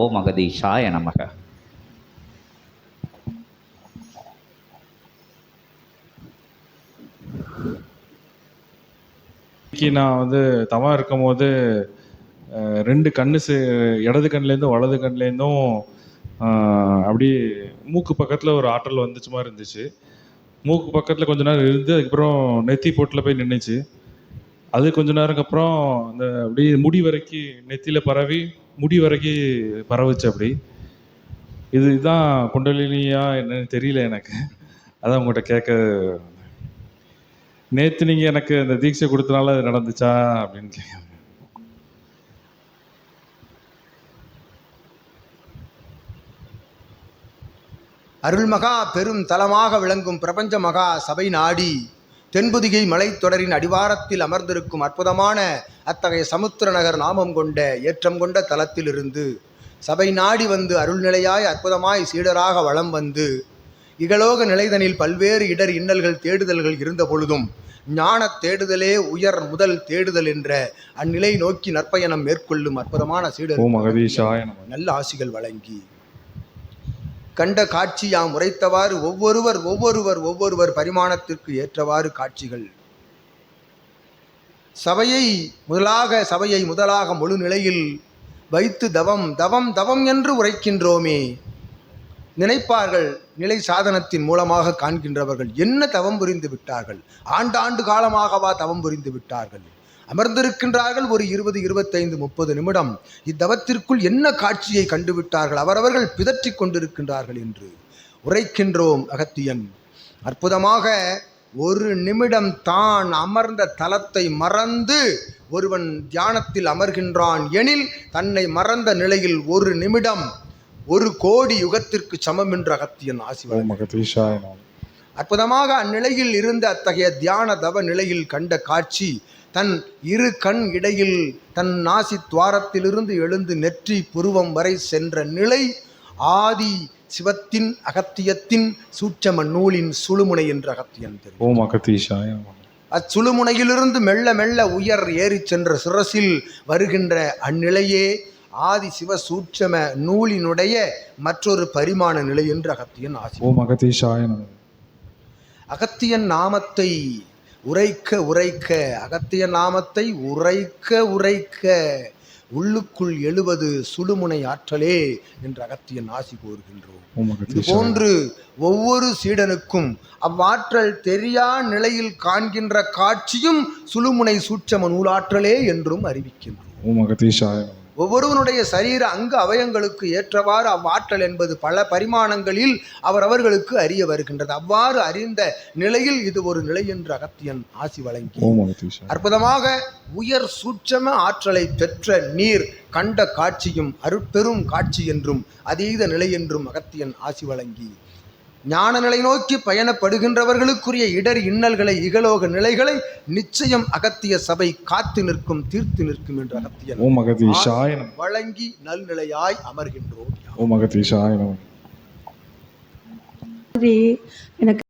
ஓம் அகதீஷாய நமக. இன்னைக்கு நான் வந்து தவா இருக்கும்போது ரெண்டு கண்ணு சே இடது கண்லேருந்தும் வலது கண்லேருந்தும் அப்படியே மூக்கு பக்கத்தில் ஒரு ஆற்றல் வந்துச்சு மாதிரி இருந்துச்சு. மூக்கு பக்கத்தில் கொஞ்ச நேரம் இருந்து அதுக்கப்புறம் நெத்தி போட்டில் போய் நின்றுச்சு அது கொஞ்ச நேரம்க்கு அப்புறம் அந்த அப்படியே முடி வரைக்கும் நெத்தியில் பரவி முடி வரைக்கும் பரவுச்சு அப்படி. இது இதுதான் குண்டலினியா என்னன்னு தெரியல எனக்கு. அதான் உங்கள்கிட்ட கேட்க நேற்று நீங்கள் எனக்கு அந்த தீட்சை கொடுத்தனால அது நடந்துச்சா அப்படின்னு கேட்க அருள்மகா பெரும் தலமாக விளங்கும் பிரபஞ்ச மகா சபை நாடி. தென்புதிகை மலைத்தொடரின் அடிவாரத்தில் அமர்ந்திருக்கும் அற்புதமான அத்தகைய சமுத்திர நகர் நாமம் கொண்ட ஏற்றம் கொண்ட தலத்திலிருந்து சபை நாடி வந்து அருள்நிலையாய் அற்புதமாய் சீடராக வலம் வந்து இகலோக நிலைதனில் பல்வேறு இடர் இன்னல்கள் தேடுதல்கள் இருந்த பொழுதும் ஞானத் தேடுதலே உயர் முதல் தேடுதல் என்ற அந்நிலை நோக்கி நற்பயணம் மேற்கொள்ளும் அற்புதமான சீடர் நல்ல ஆசிகள் வழங்கி. கண்ட காட்சி யாம் உரைத்தவாறு ஒவ்வொருவர் ஒவ்வொருவர் ஒவ்வொருவர் பரிமாணத்திற்கு ஏற்றவாறு காட்சிகள். சபையை முதலாக சபையை முதலாக முழு நிலையில் வைத்து தவம் தவம் தவம் என்று உரைக்கின்றோமே. நினைப்பார்கள் நிலை சாதனத்தின் மூலமாக காண்கின்றவர்கள். என்ன தவம் புரிந்து விட்டார்கள்? ஆண்டாண்டு காலமாகவா தவம் புரிந்து விட்டார்கள்? அமர்ந்திருக்கின்றார்கள். ஒரு இருபது இருபத்தைந்து முப்பது நிமிடம். இத்தவத்திற்குள் என்ன காட்சியை கண்டுவிட்டார்கள்? அவரவர்கள் பிதற்றிக் கொண்டிருக்கின்றார்கள் என்று உரைக்கின்றோம் அகத்தியன். அற்புதமாக ஒரு நிமிடம் தான் அமர்ந்த தலத்தை மறந்து ஒருவன் தியானத்தில் அமர்கின்றான் எனில் தன்னை மறந்த நிலையில் ஒரு நிமிடம் ஒரு கோடி யுகத்திற்கு சமம் என்று அகத்தியன் ஆசி அற்புதமாக அந்நிலையில் இருந்த அத்தகைய தியான தவ நிலையில் கண்ட காட்சி தன் இரு கண் இடையில் தன் நாசி துவாரத்திலிருந்து எழுந்து நெற்றி புருவம் வரை சென்ற நிலை ஆதி சிவத்தின் அகத்தியத்தின் சூட்சம நூலின் சுழுமுனை என்று அகத்தியன் தெரியும் ஓம் அச்சுழுமுனையிலிருந்து மெல்ல மெல்ல உயர் ஏறிச் சென்ற சிரசில் வருகின்ற அந்நிலையே ஆதி சிவ சூட்சம நூலினுடைய மற்றொரு பரிமாண நிலை என்று அகத்தியன் ஆசி. ஓம் அகதீஷாய நம. அகத்தியன் நாமத்தை உரைக்க உரைக்க அகத்தியன் நாமத்தை உரைக்க உரைக்க உள்ளுக்குள் எழுவது சுழுமுனை ஆற்றலே என்று அகத்தியன் ஆசி கூறுகின்றோம். ஓம் இது போன்று ஒவ்வொரு சீடனுக்கும் அவ்வாற்றல் தெரியா நிலையில் காண்கின்ற காட்சியும் சுழுமுனை சூட்சம நூலாற்றலே என்றும் அறிவிக்கின்றோம். ஓம் அகதீஷாய நம ஒவ்வொருவனுடைய சரீர அங்க அவயங்களுக்கு ஏற்றவாறு அவ்வாற்றல் என்பது பல பரிமாணங்களில் அவரவர்களுக்கு அறிய வருகின்றது. அவ்வாறு அறிந்த நிலையில் இது ஒரு நிலை என்று அகத்தியன் ஆசி வழங்கி. அற்புதமாக உயர் சூட்சம ஆற்றலை பெற்ற நீர் கண்ட காட்சியும் அருட்பெரும் காட்சி என்றும் அதீத நிலை என்றும் அகத்தியன் ஆசி வழங்கி. ஞான நிலை நோக்கி பயணப்படுகின்றவர்களுக்குரிய இடர் இன்னல்களை இகலோக நிலைகளை நிச்சயம் அகத்திய சபை காத்து நிற்கும் தீர்த்து நிற்கும் என்று அகத்தியன் ஓம் அகதீஷாய நம. வழங்கி நல்நிலையாய் அமர்கின்றோம். ஓம் அகதீஷாய எனக்கு